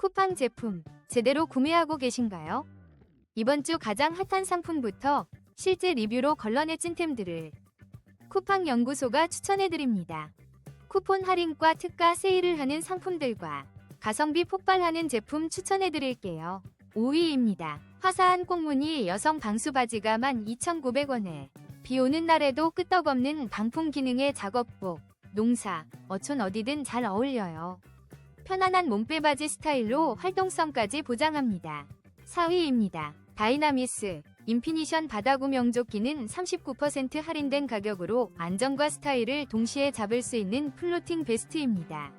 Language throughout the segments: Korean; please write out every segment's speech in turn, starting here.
쿠팡 제품 제대로 구매하고 계신가요? 이번 주 가장 핫한 상품부터 실제 리뷰로 걸러내 찐템들을 쿠팡 연구소가 추천해드립니다. 쿠폰 할인과 특가 세일을 하는 상품들과 가성비 폭발하는 제품 추천해드릴게요. 5위입니다. 화사한 꽁무니 여성 방수 바지가 12,900원에 비 오는 날에도 끄떡없는 방풍 기능의 작업복, 농사, 어촌 어디든 잘 어울려요. 편안한 몸빼 바지 스타일로 활동성까지 보장합니다. 4위입니다. 다이나미스 인피니션 바다구 명조끼는 39% 할인된 가격으로 안정과 스타일을 동시에 잡을 수 있는 플로팅 베스트입니다.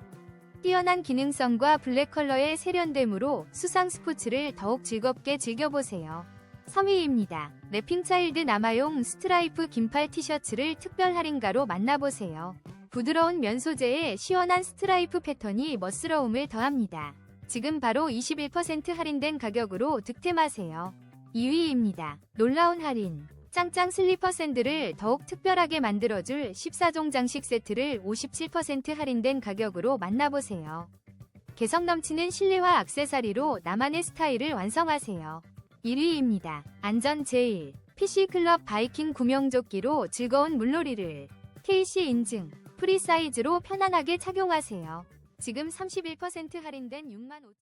뛰어난 기능성과 블랙 컬러의 세련됨으로 수상 스포츠를 더욱 즐겁게 즐겨보세요. 3위입니다. 래핑차일드 남아용 스트라이프 긴팔 티셔츠를 특별 할인가로 만나보세요. 부드러운 면 소재에 시원한 스트라이프 패턴이 멋스러움을 더합니다. 지금 바로 21% 할인된 가격으로 득템하세요. 2위입니다. 놀라운 할인. 짱짱 슬리퍼 샌들을 더욱 특별하게 만들어줄 14종 장식 세트를 57% 할인된 가격으로 만나보세요. 개성 넘치는 실내화 악세사리로 나만의 스타일을 완성하세요. 1위입니다. 안전 제일. PC클럽 바이킹 구명조끼로 즐거운 물놀이를. KC 인증. 프리 사이즈로 편안하게 착용하세요. 지금 31% 할인된 6만 5